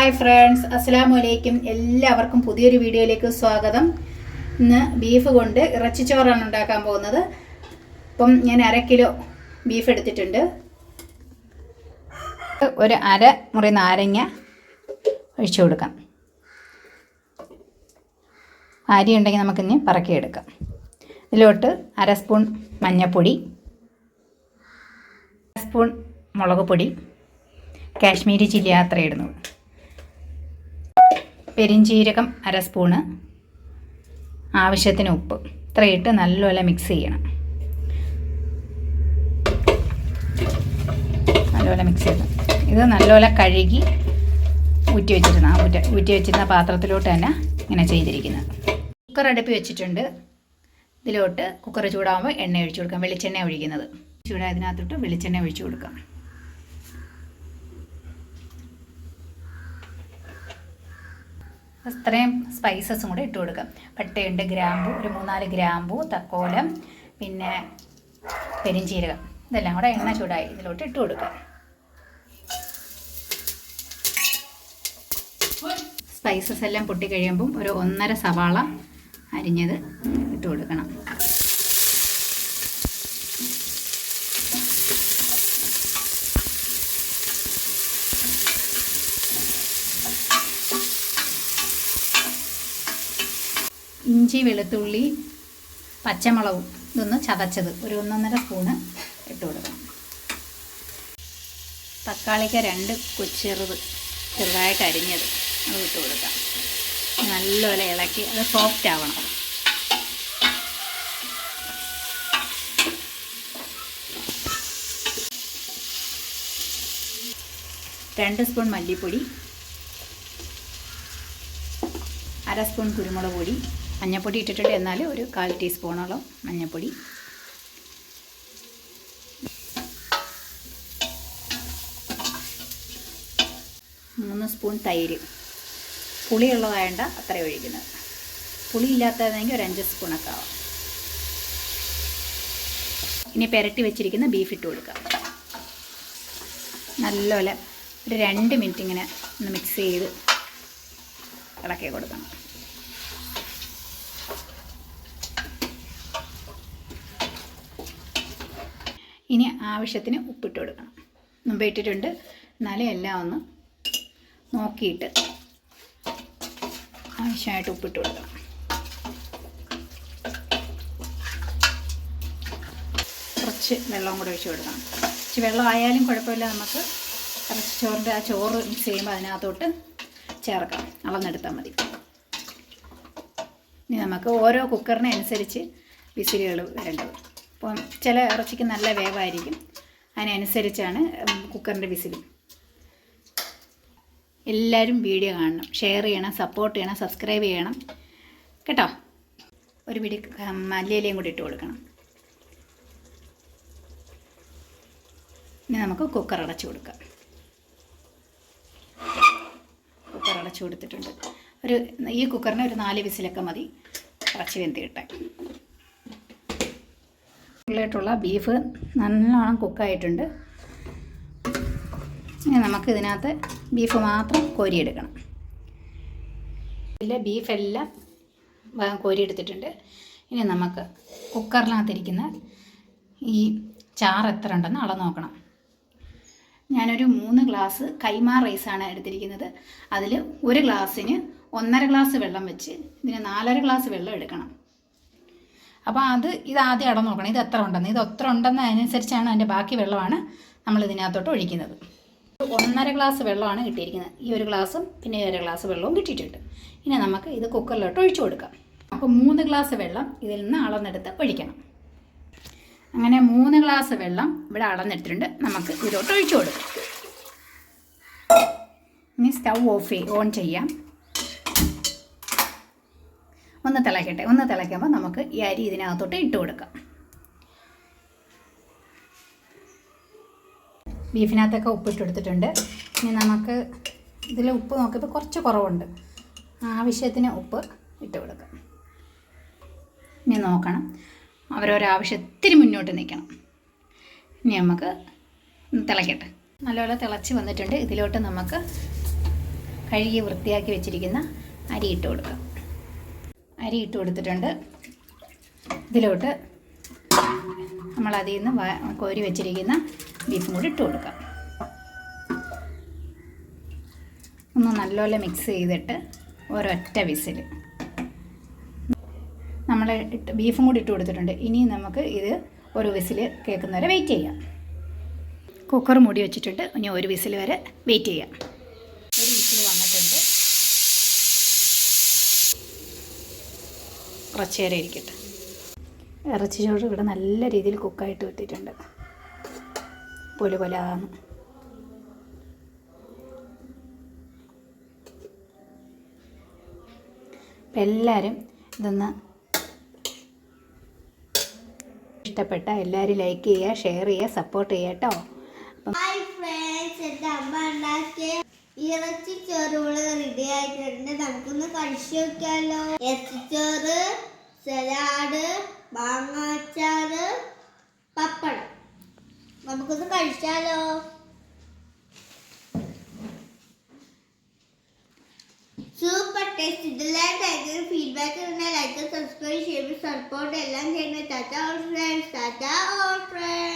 Hi friends അസ്സലാമു അലൈക്കും എല്ലാവർക്കും പുതിയൊരു വീഡിയോയിലേക്ക് സ്വാഗതം. ഇന്ന് ബീഫ് കൊണ്ട് ഇറച്ചിച്ചോറാണ് ഉണ്ടാക്കാൻ പോകുന്നത്. അപ്പം ഞാൻ അര കിലോ ബീഫ് എടുത്തിട്ടുണ്ട്. ഒരു അര മുറി നാരങ്ങ ഒഴിച്ചു കൊടുക്കാം. അരി ഉണ്ടെങ്കിൽ നമുക്കിനി പറക്കിയെടുക്കാം. ഇതിലോട്ട് അര സ്പൂൺ മഞ്ഞൾപ്പൊടി സ്പൂൺ മുളക് പൊടി കാശ്മീരി ചില്ലി അത്ര ഇടുന്നത് പെരിഞ്ചീരകം അര സ്പൂണ്. ആവശ്യത്തിന് ഉപ്പ്. ഇത്രയിട്ട് നല്ലപോലെ മിക്സ് ചെയ്യണം. നല്ലപോലെ മിക്സ് ചെയ്ത് ഇത് നല്ലപോലെ കഴുകി ഊറ്റി വെച്ചിരുന്ന ആ ഊറ്റ ഊറ്റി വെച്ചിരുന്ന പാത്രത്തിലോട്ട് തന്നെ ഇങ്ങനെ ചെയ്തിരിക്കുന്നത്. കുക്കർ അടുപ്പി വെച്ചിട്ടുണ്ട്. ഇതിലോട്ട് കുക്കർ ചൂടാകുമ്പോൾ എണ്ണ ഒഴിച്ചു കൊടുക്കാം. വെളിച്ചെണ്ണ ഒഴിക്കുന്നത്. ചൂടായതിനകത്തോട്ട് വെളിച്ചെണ്ണ ഒഴിച്ചു കൊടുക്കാം. അത്രയും സ്പൈസസും കൂടെ ഇട്ട് കൊടുക്കാം പട്ടയുണ്ട് ഗ്രാമ്പു ഒരു മൂന്നാൽ ഗ്രാമ്പു തക്കോലം പിന്നെ പെരിഞ്ചീരകം. ഇതെല്ലാം കൂടെ എണ്ണ ചൂടായി ഇതിലോട്ട് ഇട്ട് കൊടുക്കാം സ്പൈസസ് എല്ലാം പൊട്ടി കഴിയുമ്പം ഒരു ഒന്നര സവാള അരിഞ്ഞത് ഇട്ട് കൊടുക്കണം. ഇഞ്ചി വെളുത്തുള്ളി പച്ചമുളകും ഇതൊന്ന് ചതച്ചത്. ഒരു ഒന്നൊന്നര സ്പൂണ് ഇട്ട് കൊടുക്കണം. തക്കാളിക്ക രണ്ട് കൊച്ചെറുത് ചെറുതായിട്ട് അരിഞ്ഞത് അത് ഇട്ട് കൊടുക്കാം. നല്ലപോലെ ഇളക്കി അത് സോഫ്റ്റ് ആവണം. രണ്ട് സ്പൂൺ മല്ലിപ്പൊടി അര സ്പൂൺ കുരുമുളക് പൊടി മഞ്ഞൾപ്പൊടി ഇട്ടിട്ടുണ്ട്. എന്നാൽ ഒരു കാൽ ടീസ്പൂണോളം മഞ്ഞൾപ്പൊടി മൂന്ന് സ്പൂൺ തൈര്. പുളിയുള്ളതായണ്ട അത്ര ഒഴിക്കുന്നത്. പുളി ഇല്ലാത്തതെങ്കിൽ ഒരു അഞ്ച് സ്പൂണൊക്കെ ആവാം. ഇനി പെരട്ടി വെച്ചിരിക്കുന്ന ബീഫ് ഇട്ട് കൊടുക്കുക നല്ലപോലെ ഒരു രണ്ട് മിനിറ്റ് ഇങ്ങനെ ഒന്ന് മിക്സ് ചെയ്ത് ഇളക്കി കൊടുക്കണം. ഇനി ആവശ്യത്തിന് ഉപ്പിട്ട് കൊടുക്കണം. മുമ്പ് ഇട്ടിട്ടുണ്ട്. എന്നാലും എല്ലാം ഒന്ന് നോക്കിയിട്ട് ആവശ്യമായിട്ട് ഉപ്പിട്ട് കൊടുക്കണം. കുറച്ച് വെള്ളം കൂടെ ഒഴിച്ച് കൊടുക്കണം. കുറച്ച് വെള്ളം ആയാലും കുഴപ്പമില്ല. നമുക്ക് ഇറച്ചി ചോറിന്റെ ആ ചോറ് മിക്സ് ചെയ്യുമ്പോൾ അതിനകത്തോട്ട് ചേർക്കാം. അളന്നെടുത്താൽ മതി. ഇനി നമുക്ക് ഓരോ കുക്കറിനനുസരിച്ച് വിസിലുകൾ വരേണ്ടത് അപ്പം ചില ഇറച്ചിക്ക് നല്ല വേവായിരിക്കും. അതിനനുസരിച്ചാണ് കുക്കറിന്റെ വിസിൽ എല്ലാവരും വീഡിയോ കാണണം. ഷെയർ ചെയ്യണം സപ്പോർട്ട് ചെയ്യണം സബ്സ്ക്രൈബ് ചെയ്യണം. കേട്ടോ? ഒരു പിടി മല്ലിയിലയും കൂടി ഇട്ട് കൊടുക്കണം. ഇനി നമുക്ക് കുക്കർ അടച്ചു കൊടുക്കാം. കുക്കർ അടച്ചു കൊടുത്തിട്ടുണ്ട്. ഒരു ഈ കുക്കറിന് ഒരു നാല് വിസിലൊക്കെ മതി. ഇറച്ചി വെന്ത് കിട്ടാൻ. ഉള്ളിട്ടുള്ള ബീഫ് നല്ലോണം കുക്കായിട്ടുണ്ട്. ഇനി നമുക്ക് ഇതിനകത്ത് ബീഫ് മാത്രം കോരിയെടുക്കണം. ബീഫെല്ലാം കോരിയെടുത്തിട്ടുണ്ട്. ഇനി നമുക്ക് കുക്കറിനകത്തിരിക്കുന്ന ഈ ചാറ് എത്ര ഉണ്ടെന്ന് അളന്ന് നോക്കണം. ഞാനൊരു മൂന്ന് ഗ്ലാസ് കൈമാ റൈസാണ് എടുത്തിരിക്കുന്നത്. അതിൽ ഒരു ഗ്ലാസ്സിന് ഒന്നര ഗ്ലാസ് വെള്ളം വെച്ച് ഇതിന് നാലര ഗ്ലാസ് വെള്ളം എടുക്കണം. അപ്പോൾ അത് ഇത് ആദ്യം അടന്നു നോക്കണം. ഇത് എത്ര ഉണ്ടെന്ന്. ഇത് എത്ര ഉണ്ടെന്ന് അതിനനുസരിച്ചാണ് അതിന്റെ ബാക്കി വെള്ളമാണ് നമ്മൾ ഇതിനകത്തോട്ട് ഒഴിക്കുന്നത്. ഒന്നര ഗ്ലാസ് വെള്ളമാണ് കിട്ടിയിരിക്കുന്നത്. ഈ ഒരു ഗ്ലാസും പിന്നെ ഒരു ഗ്ലാസ് വെള്ളവും കിട്ടിയിട്ടുണ്ട്. ഇനി നമുക്ക് ഇത് കുക്കറിലോട്ട് ഒഴിച്ചു കൊടുക്കാം. അപ്പോൾ മൂന്ന് ഗ്ലാസ് വെള്ളം ഇതിൽ നിന്ന് അളന്നെടുത്ത് ഒഴിക്കണം. അങ്ങനെ മൂന്ന് ഗ്ലാസ് വെള്ളം ഇവിടെ അളന്നെടുത്തിട്ടുണ്ട്. നമുക്ക് ഇതിലോട്ട് ഒഴിച്ചു കൊടുക്കാം. ഇനി സ്റ്റൗ ഓഫ് ഓൺ ചെയ്യാം. ഒന്ന് തിളയ്ക്കട്ടെ ഒന്ന് തിളയ്ക്കുമ്പോൾ നമുക്ക് ഈ അരി ഇതിനകത്തോട്ട് ഇട്ട് കൊടുക്കാം. ബീഫിനകത്തൊക്കെ ഉപ്പിട്ട് കൊടുത്തിട്ടുണ്ട്. ഇനി നമുക്ക് ഇതിൽ ഉപ്പ് നോക്കിയപ്പോൾ കുറച്ച് കുറവുണ്ട്. ആവശ്യത്തിന് ഉപ്പ് ഇട്ട് കൊടുക്കാം. ഇനി നോക്കണം. അവരൊരാവശ്യത്തിന് മുന്നോട്ട് നിൽക്കണം. ഇനി നമുക്ക് തിളയ്ക്കട്ടെ നല്ലപോലെ തിളച്ച് വന്നിട്ടുണ്ട്. ഇതിലോട്ട് നമുക്ക് കഴുകി വൃത്തിയാക്കി വെച്ചിരിക്കുന്ന അരി ഇട്ട് കൊടുക്കാം. അരി ഇട്ട് കൊടുത്തിട്ടുണ്ട്. ഇതിലോട്ട് നമ്മൾ അതിൽ നിന്ന് കോരി വെച്ചിരിക്കുന്ന ബീഫും കൂടി ഇട്ട് കൊടുക്കാം. ഒന്ന് നല്ലപോലെ മിക്സ് ചെയ്തിട്ട് ഒരൊറ്റ വിസിൽ. നമ്മൾ ഇട്ട് ബീഫും കൂടി ഇട്ട് കൊടുത്തിട്ടുണ്ട്. ഇനി നമുക്ക് ഇത് ഒരു വിസിൽ കേൾക്കുന്നവരെ വെയിറ്റ് ചെയ്യാം. കുക്കർ മൂടി വെച്ചിട്ടുണ്ട്. ഇനി ഒരു വിസിൽ വരെ വെയിറ്റ് ചെയ്യാം ഒരു വിസിൽ വന്നിട്ടുണ്ട് കുറച്ച് നേരം ഇരിക്കട്ടെ. ഇറച്ചി ചോറ് ഇവിടെ നല്ല രീതിയിൽ കുക്കായിട്ട് കിട്ടിയിട്ടുണ്ട് പൊല പൊലാന്ന് അപ്പം എല്ലാവരും ഇതൊന്ന് ഇഷ്ടപ്പെട്ട എല്ലാവരും ലൈക്ക് ചെയ്യുക ഷെയർ ചെയ്യുക സപ്പോർട്ട് ചെയ്യുക കേട്ടോ. ഹായ് ഫ്രണ്ട്സ് എന്റെ അമ്മ ഉണ്ടാക്കിയ ഇറച്ചി ചോറുകൾ റെഡി ആയിട്ടുണ്ട്. നമുക്കൊന്ന് കഴിച്ചു നോക്കിയാലോ. ഇറച്ചിച്ചോറ് സലാഡ് മാങ്ങാച്ചാറ് പപ്പടം. നമുക്കൊന്ന് കഴിച്ചാലോ? Super taste. ഭയങ്കര ഫീഡ്ബാക്ക് തന്നെ ലൈക്ക് സബ്സ്ക്രൈബ് ചെയ്യുമ്പോൾ സപ്പോർട്ട് എല്ലാം ചെയ്യുന്ന tata all friends tata all friends